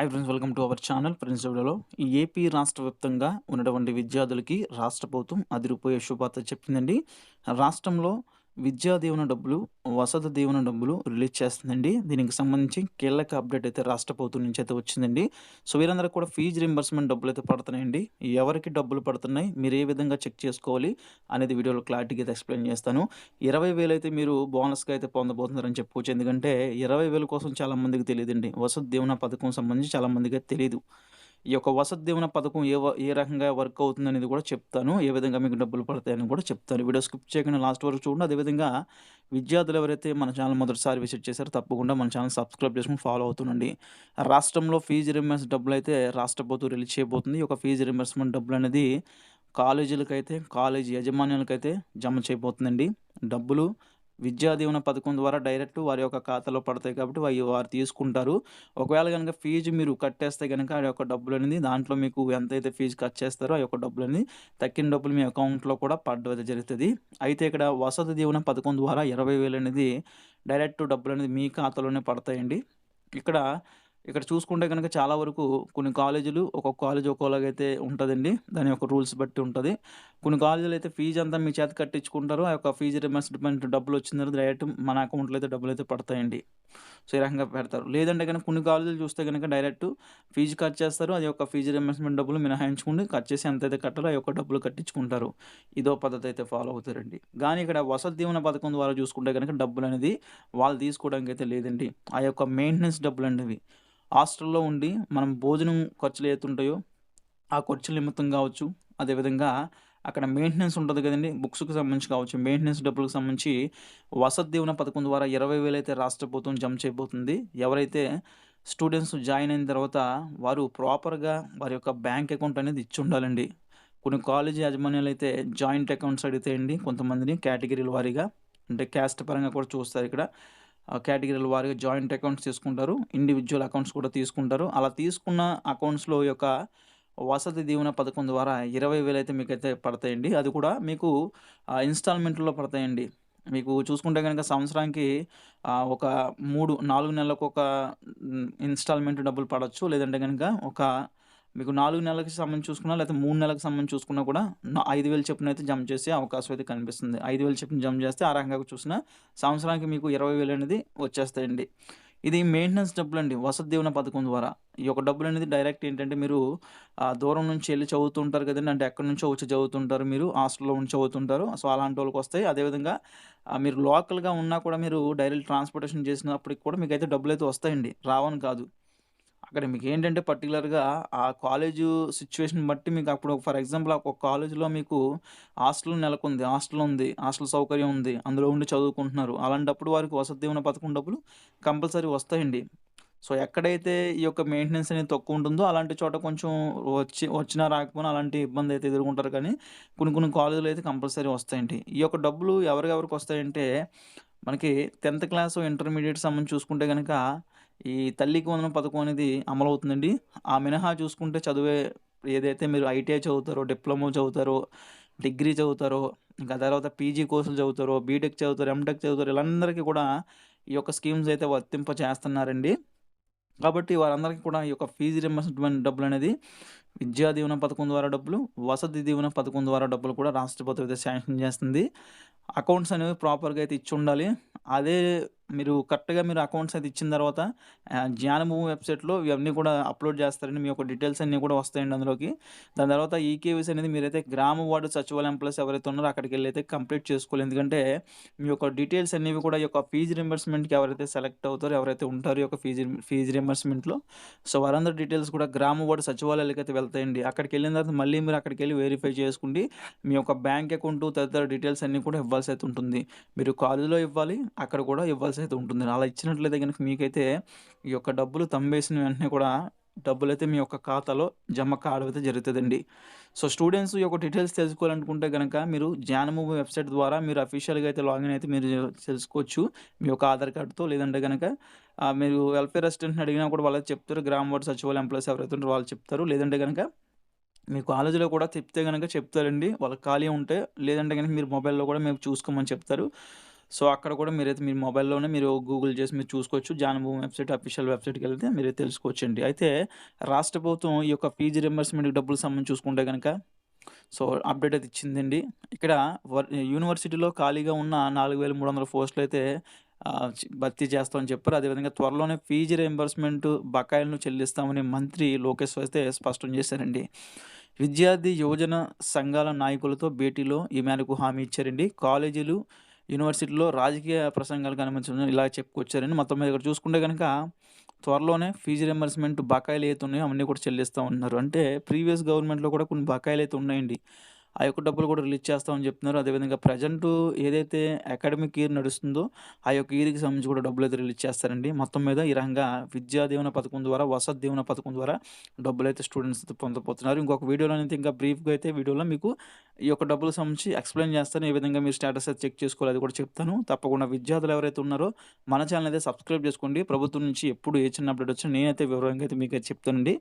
Hi friends welcome to our channel friends వీడియోలో ఈ AP రాష్ట్ర వ్యాప్తంగా ఉన్నటువంటి విద్యార్థులకి రాష్ట్ర ప్రభుత్వం అదిరిపోయే శుభార్త చెప్పిందండి. రాష్ట్రంలో విద్యా దీవెన డబ్బులు వసతి దీవెన డబ్బులు రిలీజ్ చేస్తుందండి. దీనికి సంబంధించి కీలక అప్డేట్ అయితే రాష్ట్ర ప్రభుత్వం నుంచి అయితే వచ్చిందండి. సో వీరందరికీ కూడా ఫీజు రింబర్స్మెంట్ డబ్బులు అయితే పడుతున్నాయండి. ఎవరికి డబ్బులు పడుతున్నాయి మీరు ఏ విధంగా చెక్ చేసుకోవాలి అనేది వీడియోలో క్లారిటీగా అయితే ఎక్స్ప్లెయిన్ చేస్తాను. ఇరవై వేలు అయితే మీరు బోనస్గా అయితే పొందబోతున్నారని చెప్పుకోవచ్చు ఎందుకంటే ఇరవై వేల కోసం చాలా మందికి తెలియదండి. వసతి దీవెన పథకం సంబంధించి చాలా మందికి అయితే తెలియదు ఈ యొక్క వసతి దీవెన పథకం ఏ ఏ రకంగా వర్క్ అవుతుంది అనేది కూడా చెప్తాను. ఏ విధంగా మీకు డబ్బులు పడతాయని కూడా చెప్తాను. వీడియో స్కిప్ చేయకుండా లాస్ట్ వరకు చూడండి. అదేవిధంగా విద్యార్థులు ఎవరైతే మన ఛానల్ మొదటిసారి విజిట్ చేశారో తప్పకుండా మన ఛానల్ సబ్స్క్రైబ్ చేసుకుని ఫాలో అవుతుండండి. రాష్ట్రంలో ఫీజు రింబర్స్ డబ్బులు అయితే రాష్ట్ర ప్రభుత్వం రిలీజ్ చేయబోతుంది. ఈ యొక్క ఫీజు రింబర్స్మెంట్ డబ్బులు అనేది కాలేజీలకైతే కాలేజీ యాజమాన్యాలకైతే జమ చేయబోతుందండి. డబ్బులు విద్యా దీవెన పథకం ద్వారా డైరెక్ట్ వారి యొక్క ఖాతాలో పడతాయి కాబట్టి వారి వారు తీసుకుంటారు. ఒకవేళ కనుక ఫీజు మీరు కట్టేస్తే కనుక ఆ యొక్క డబ్బులు అనేది దాంట్లో మీకు ఎంతైతే ఫీజు కట్ చేస్తారో ఆ యొక్క డబ్బులు అనేది తక్కిన డబ్బులు మీ అకౌంట్లో కూడా పడడం జరుగుతుంది. అయితే ఇక్కడ వసతి దీవెన పథకం ద్వారా ఇరవై వేలు అనేది డైరెక్ట్ డబ్బులు అనేది మీ ఖాతాలోనే పడతాయండి. ఇక్కడ ఇక్కడ చూసుకుంటే కనుక చాలా వరకు కొన్ని కాలేజీలు ఒక్కొక్క కాలేజ్ ఒక్కోలాగైతే ఉంటుందండి. దాని యొక్క రూల్స్ బట్టి ఉంటుంది. కొన్ని కాలేజీలు అయితే ఫీజు అంతా మీ చేత కట్టించుకుంటారు. ఆ యొక్క ఫీజు రిమర్స్మెంట్ డబ్బులు వచ్చిన తర్వాత డైరెక్ట్ మన అకౌంట్లో అయితే డబ్బులు అయితే పడతాయండి. సో ఈ రకంగా పెడతారు. లేదంటే కనుక కొన్ని కాలేజీలు చూస్తే కనుక డైరెక్ట్ ఫీజు కట్ చేస్తారు. అది యొక్క ఫీజు రిమర్స్మెంట్ డబ్బులు మినహాయించుకుని కట్ చేసి ఎంతైతే కట్టాలో ఆ యొక్క డబ్బులు కట్టించుకుంటారు. ఇదో పద్ధతి అయితే ఫాలో అవుతారండి. కానీ ఇక్కడ వసతి దీవెన పథకం ద్వారా చూసుకుంటే కనుక డబ్బులు అనేది వాళ్ళు తీసుకోవడానికి అయితే లేదండి. ఆ యొక్క మెయింటెనెన్స్ డబ్బులు అనేవి. హాస్టల్లో ఉండి మనం భోజనం ఖర్చులు ఏతుంటాయో ఆ ఖర్చుల నిమిత్తం కావచ్చు. అదేవిధంగా అక్కడ మెయింటెనెన్స్ ఉంటుంది కదండి. బుక్స్కి సంబంధించి కావచ్చు. మెయింటెనెన్స్ డబ్బులకు సంబంధించి వసతి దీవెన పథకం ద్వారా ఇరవై వేలు అయితే రాష్ట్ర ప్రభుత్వం జమ చేయబోతుంది. ఎవరైతే స్టూడెంట్స్ జాయిన్ అయిన తర్వాత వారు ప్రాపర్గా వారి యొక్క బ్యాంక్ అకౌంట్ అనేది ఇచ్చి ఉండాలండి. కొన్ని కాలేజ్ యాజమాన్యాలు అయితే జాయింట్ అకౌంట్స్ అడిగితేయండి కొంతమందిని కేటగిరీల వారీగా అంటే క్యాస్ట్ పరంగా కూడా చూస్తారు ఇక్కడ. కేటగిరీల వారిగా జాయింట్ అకౌంట్స్ తీసుకుంటారు. ఇండివిజువల్ అకౌంట్స్ కూడా తీసుకుంటారు. అలా తీసుకున్న అకౌంట్స్లో యొక్క వసతి దీవెన పథకం ద్వారా ఇరవై వేలు అయితే మీకు అయితే పడతాయండి. అది కూడా మీకు ఇన్స్టాల్మెంట్లో పడతాయండి. మీకు చూసుకుంటే కనుక సంవత్సరానికి ఒక మూడు నాలుగు నెలలకు ఒక ఇన్స్టాల్మెంట్ డబ్బులు పడవచ్చు లేదంటే కనుక ఒక మీకు నాలుగు నెలలకి సంబంధించి చూసుకున్నా లేకపోతే మూడు నెలలకు సంబంధించి చూసుకున్నా కూడా ఐదు వేలు చొప్పున అయితే జమ చేసే అవకాశం అయితే కనిపిస్తుంది. ఐదు వేలు చెప్పున జమ చేస్తే ఆ రకంగా చూసినా సంవత్సరానికి మీకు ఇరవై వేలు అనేది వచ్చేస్తాయండి. ఇది మెయింటెనెన్స్ డబ్బులు అండి వసతి దీవెన పథకం ద్వారా. ఈ యొక్క డబ్బులు అనేది డైరెక్ట్ ఏంటంటే మీరు దూరం నుంచి వెళ్ళి చదువుతుంటారు కదండి. అంటే ఎక్కడి నుంచో వచ్చి చదువుతుంటారు మీరు హాస్టల్లో ఉండి చదువుతుంటారు. సో అలాంటి వాళ్ళకి వస్తాయి. అదేవిధంగా మీరు లోకల్గా ఉన్నా కూడా మీరు డైరెక్ట్ ట్రాన్స్పోర్టేషన్ చేసినప్పటికి కూడా మీకు అయితే డబ్బులు అయితే వస్తాయండి. రావని కాదు. అక్కడ మీకు ఏంటంటే పర్టికులర్గా ఆ కాలేజు సిచ్యువేషన్ బట్టి మీకు అప్పుడు ఫర్ ఎగ్జాంపుల్ ఒక కాలేజీలో మీకు హాస్టల్ నెలకొంది హాస్టల్ ఉంది హాస్టల్ సౌకర్యం ఉంది అందులో ఉండి చదువుకుంటున్నారు. అలాంటప్పుడు వారికి వసతి దీవెన పథకం డబ్బులు కంపల్సరీ వస్తాయండి. సో ఎక్కడైతే ఈ యొక్క మెయింటెనెన్స్ అనేది తక్కువ ఉంటుందో అలాంటి చోట కొంచెం వచ్చి వచ్చినా రాకపోయినా అలాంటి ఇబ్బంది అయితే ఎదుర్కొంటారు. కానీ కొన్ని కొన్ని కాలేజీలు అయితే కంపల్సరీ వస్తాయండి. ఈ యొక్క డబ్బులు ఎవరికెవరికి వస్తాయంటే మనకి టెన్త్ క్లాస్ ఇంటర్మీడియట్ సంబంధించి చూసుకుంటే కనుక ఈ తల్లికి వందనం పథకం అనేది అమలవుతుందండి. ఆ మినహా చూసుకుంటే చదివే ఏదైతే మీరు ఐటీఐ చదువుతారో డిప్లొమా చదువుతారో డిగ్రీ చదువుతారో ఇంకా తర్వాత పీజీ కోర్సులు చదువుతారో బీటెక్ చదువుతారు ఎంటెక్ చదువుతారు వీళ్ళందరికీ కూడా ఈ యొక్క స్కీమ్స్ అయితే వర్తింప చేస్తున్నారండి కాబట్టి వారందరికీ కూడా ఈ యొక్క ఫీజు రింబర్స్మెంట్ డబ్బులు అనేది విద్యా దీవెన పథకం ద్వారా డబ్బులు వసతి దీవెన పథకం ద్వారా డబ్బులు కూడా రాష్ట్ర ప్రభుత్వం అయితే శాంక్షన్ చేస్తుంది. అకౌంట్స్ అనేవి ప్రాపర్గా అయితే ఇచ్చి ఉండాలి. అదే మీరు కరెక్ట్గా మీరు అకౌంట్స్ అయితే ఇచ్చిన తర్వాత జ్ఞానభూమి వెబ్సైట్లో ఇవన్నీ కూడా అప్లోడ్ చేస్తారండి మీ యొక్క డీటెయిల్స్ అన్నీ కూడా వస్తాయండి అందులోకి. దాని తర్వాత ఈకేవీస్ అనేది మీరైతే గ్రామ వార్డు సచివాలయం ప్లస్ ఎవరైతే ఉన్నారో అక్కడికి వెళ్ళి అయితే కంప్లీట్ చేసుకోవాలి. ఎందుకంటే మీ యొక్క డీటెయిల్స్ అనేవి కూడా యొక్క ఫీజు రింబర్స్మెంట్కి ఎవరైతే సెలెక్ట్ అవుతారో ఎవరైతే ఉంటారో యొక్క ఫీజు ఫీజు రింబర్స్మెంట్లో సో వారందరి డీటెయిల్స్ కూడా గ్రామ వార్డు సచివాలయాలకి అయితే వెళ్తాయండి. అక్కడికి వెళ్ళిన తర్వాత మళ్ళీ మీరు అక్కడికి వెళ్ళి వెరిఫై చేసుకుండి మీ యొక్క బ్యాంక్ అకౌంట్ తదితర డీటెయిల్స్ అన్నీ కూడా ఇవ్వాల్సి అయితే ఉంటుంది. మీరు కాలేజీలో ఇవ్వాలి అక్కడ కూడా ఇవ్వాల్సి అయితే ఉంటుంది. అలా ఇచ్చినట్లయితే కనుక మీకైతే ఈ యొక్క డబ్బులు తంబేసిన వెంటనే కూడా డబ్బులు అయితే మీ యొక్క ఖాతాలో జమ కావడమైతే అయితే జరుగుతుందండి. సో స్టూడెంట్స్ యొక్క డీటెయిల్స్ తెలుసుకోవాలనుకుంటే కనుక మీరు జ్ఞానమూవి వెబ్సైట్ ద్వారా మీరు అఫీషియల్గా అయితే లాగిన్ అయితే మీరు తెలుసుకోవచ్చు. మీ యొక్క ఆధార్ కార్డుతో లేదంటే కనుక మీరు వెల్ఫేర్ అసిస్టెంట్ని అడిగినా కూడా వాళ్ళు చెప్తారు. గ్రామ వార్డు సచివాలయం ఎంప్లాయీస్ ఎవరైతే ఉంటారో వాళ్ళు చెప్తారు. లేదంటే కనుక మీ కాలేజీలో కూడా చెప్తే కనుక చెప్తారండి. వాళ్ళకి ఖాళీ ఉంటే లేదంటే కనుక మీరు మొబైల్లో కూడా మేము చూసుకోమని చెప్తారు. సో, అక్కడ కూడా మీరైతే మీ మొబైల్‌లోనే మీరు గూగుల్ చేసి మీరు చూసుకోవచ్చు. జానభూమి వెబ్‌సైట్ అఫీషియల్ వెబ్‌సైట్‌కెళ్తే మీరు తెలుసుకోవచ్చండి. అయితే రాష్ట్ర ప్రభుత్వం ఈ యొక్క ఫీజు రింబర్స్‌మెంట్‌కి డబ్బులు సంబంధించి చూసుకుంటే కనుక సో, అప్డేట్ అయితే ఇచ్చిందండి. ఇక్కడ వర్ యూనివర్సిటీలో ఖాళీగా ఉన్న నాలుగు వేల మూడు వందల పోస్టులు అయితే భర్తీ చేస్తామని చెప్పారు. అదేవిధంగా త్వరలోనే ఫీజు రీయింబర్స్‌మెంట్ బకాయిలను చెల్లిస్తామని మంత్రి లోకేష్ అయితే స్పష్టం చేశారండి. విద్యార్థి, యువజన సంఘాల నాయకులతో భేటీలో ఈ మేరకు హామీ ఇచ్చారండి. కాలేజీలు, యూనివర్సిటీలో రాజకీయ ప్రసంగాలకు అనుమతించడం ఇలా చెప్పుకొచ్చారని మొత్తం మీద ఇక్కడ చూసుకుంటే కనుక త్వరలోనే ఫీజు రీయింబర్స్‌మెంట్ బకాయిలు అయితే ఉన్నాయో అవన్నీ కూడా చెల్లిస్తామన్నారు. అంటే ప్రీవియస్ గవర్నమెంట్‌లో కూడా కొన్ని బకాయిలు అయితే ఉన్నాయండి. ఆ యొక్క డబ్బులు కూడా రిలీజ్ చేస్తామని చెప్తున్నారు. అదేవిధంగా ప్రజెంట్ ఏదైతే అకాడమిక్ ఇయర్ నడుస్తుందో ఆ యొక్క ఇయర్‌కి సంబంధించి కూడా డబ్బులు అయితే రిలీజ్ చేస్తారండి. మొత్తం మీద ఈ రకంగా విద్యా దీవెన పథకం ద్వారా, వసతి దీవెన పథకం ద్వారా డబ్బులు అయితే స్టూడెంట్స్ అయితే పొందబోతున్నారు. ఇంకొక వీడియోలో అయితే ఇంకా బ్రీఫ్‌గా అయితే వీడియోలో మీకు ఈ యొక్క డబ్బులకు సంబంధించి ఎక్స్‌ప్లెయిన్ చేస్తాను. ఏ విధంగా మీరు స్టేటస్ అయితే చెక్ చేసుకోవాలి అది కూడా చెప్తాను. తప్పకుండా విద్యార్థులు ఎవరైతే ఉన్నారో మన ఛానల్ అయితే సబ్స్క్రైబ్ చేసుకోండి. ప్రభుత్వం నుంచి ఎప్పుడు ఏ చిన్న అప్డేట్ వచ్చినా నేనైతే వివరంగా అయితే మీకు చెప్తానండి.